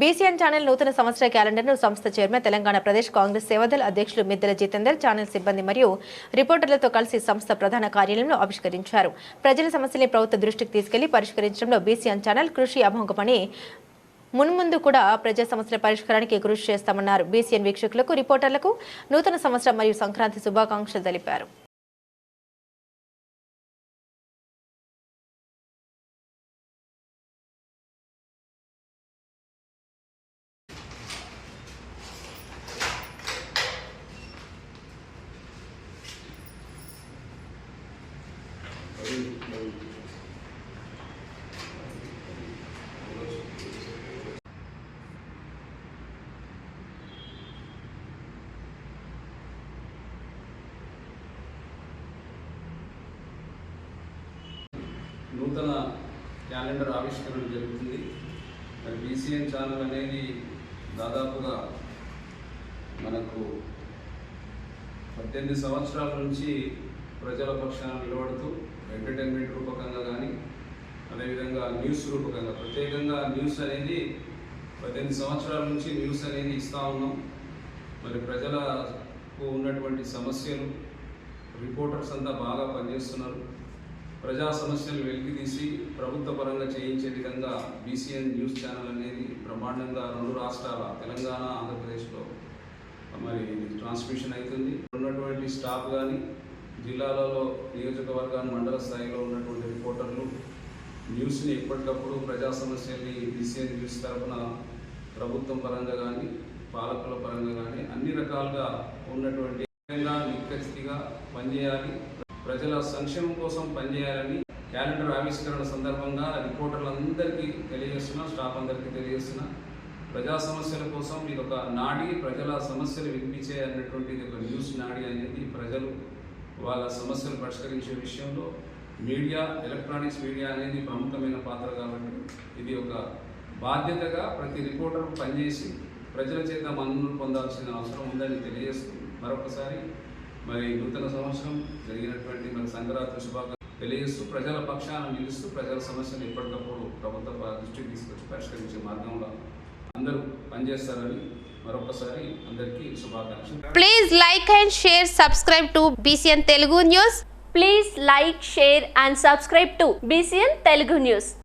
BCN channel నూతన సంవత్సర క్యాలెండర్ను సంస్థ చైర్మన్ తెలంగాణ ప్రదేశ్ కాంగ్రెస్ సేవదల్ అధ్యక్షులు మిద్దెల జితేందర్ ఛానల్ సిబ్బంది మరియు రిపోర్టర్లతో కలిసి సంస్థ ప్రధాన కార్యాలయంలో ఆవిష్కరించారు. ప్రజల సమస్యల్ని ప్రభుత్వ దృష్టికి తీసుకెళ్ళి పరిష్కరించడంలో బీసీఎన్ ఛానల్ కృషి అభంగమని మున్ముందు కూడా ప్రజా సమస్యల పరిష్కారానికి కృషి చేస్తామన్నారు బీసీఎన్ వీక్షకులకు రిపోర్టర్లకు నూతన సంవత్సరం మరియు సంక్రాంతి శుభాకాంక్షలు తెలిపారు. నూతన క్యాలెండర్ ఆవిష్కరణ జరుగుతుంది. మరి బీసీఎన్ ఛానల్ అనేది దాదాపుగా మనకు పద్దెనిమిది సంవత్సరాల నుంచి ప్రజల పక్షాన నిలబడుతూ ఎంటర్టైన్మెంట్ రూపకంగా కానీ అదేవిధంగా న్యూస్ రూపకంగా ప్రత్యేకంగా న్యూస్ అనేది పద్దెనిమిది సంవత్సరాల నుంచి న్యూస్ అనేది ఇస్తూ ఉన్నాం. మరి ప్రజలకు ఉన్నటువంటి సమస్యలు రిపోర్టర్స్ అంతా బాగా పనిచేస్తున్నారు. ప్రజా సమస్యలు వెలికితీసి ప్రభుత్వ పరంగా చేయించే విధంగా బీసీఎన్ న్యూస్ ఛానల్ అనేది బ్రహ్మాండంగా రెండు రాష్ట్రాల తెలంగాణ ఆంధ్రప్రదేశ్లో మరి ట్రాన్స్మిషన్ అవుతుంది. ఉన్నటువంటి స్టాఫ్ కానీ జిల్లాలలో నియోజకవర్గాన్ని మండల స్థాయిలో ఉన్నటువంటి రిపోర్టర్లు న్యూస్ని ఎప్పటికప్పుడు ప్రజా సమస్యల్ని బీసీఎన్ న్యూస్ తరఫున ప్రభుత్వం పరంగా కానీ పాలకుల పరంగా కానీ అన్ని రకాలుగా ఉన్నటువంటి విధంగా నిక్కచ్చిగా పనిచేయాలి. ప్రజల సంక్షేమం కోసం పనిచేయాలని క్యాలెండర్ ఆవిష్కరణ సందర్భంగా రిపోర్టర్లందరికీ తెలియజేస్తున్నా స్టాఫ్ అందరికీ తెలియజేస్తున్నా. ప్రజా సమస్యల కోసం ఇది ఒక నాడి ప్రజల సమస్యలు వినిపించే అన్నటువంటిది ఒక న్యూస్ నాడి అనేది ప్రజలు వాళ్ళ సమస్యలు పరిష్కరించే విషయంలో మీడియా ఎలక్ట్రానిక్స్ మీడియా అనేది ప్రముఖమైన పాత్ర కాబట్టి ఇది ఒక బాధ్యతగా ప్రతి రిపోర్టర్ పనిచేసి ప్రజల చేత మన్నలు పొందాల్సిన అవసరం ఉందని తెలియజేస్తూ మరొకసారి మరి నూతన సంవత్సరం జరిగినటువంటి మన సంక్రాంతి శుభాకాంక్షలు తెలియజేస్తూ ప్రజల పక్షాన నిలుస్తూ ప్రజల సమస్యను ఎప్పటికప్పుడు ప్రభుత్వ దృష్టికి తీసుకొచ్చి పరిష్కరించే మార్గంలో అందరూ పనిచేస్తారని మరొకసారి అందరికీ శుభాకాంక్షలు. Please like and share subscribe to BCN Telugu news please like share and subscribe to BCN Telugu news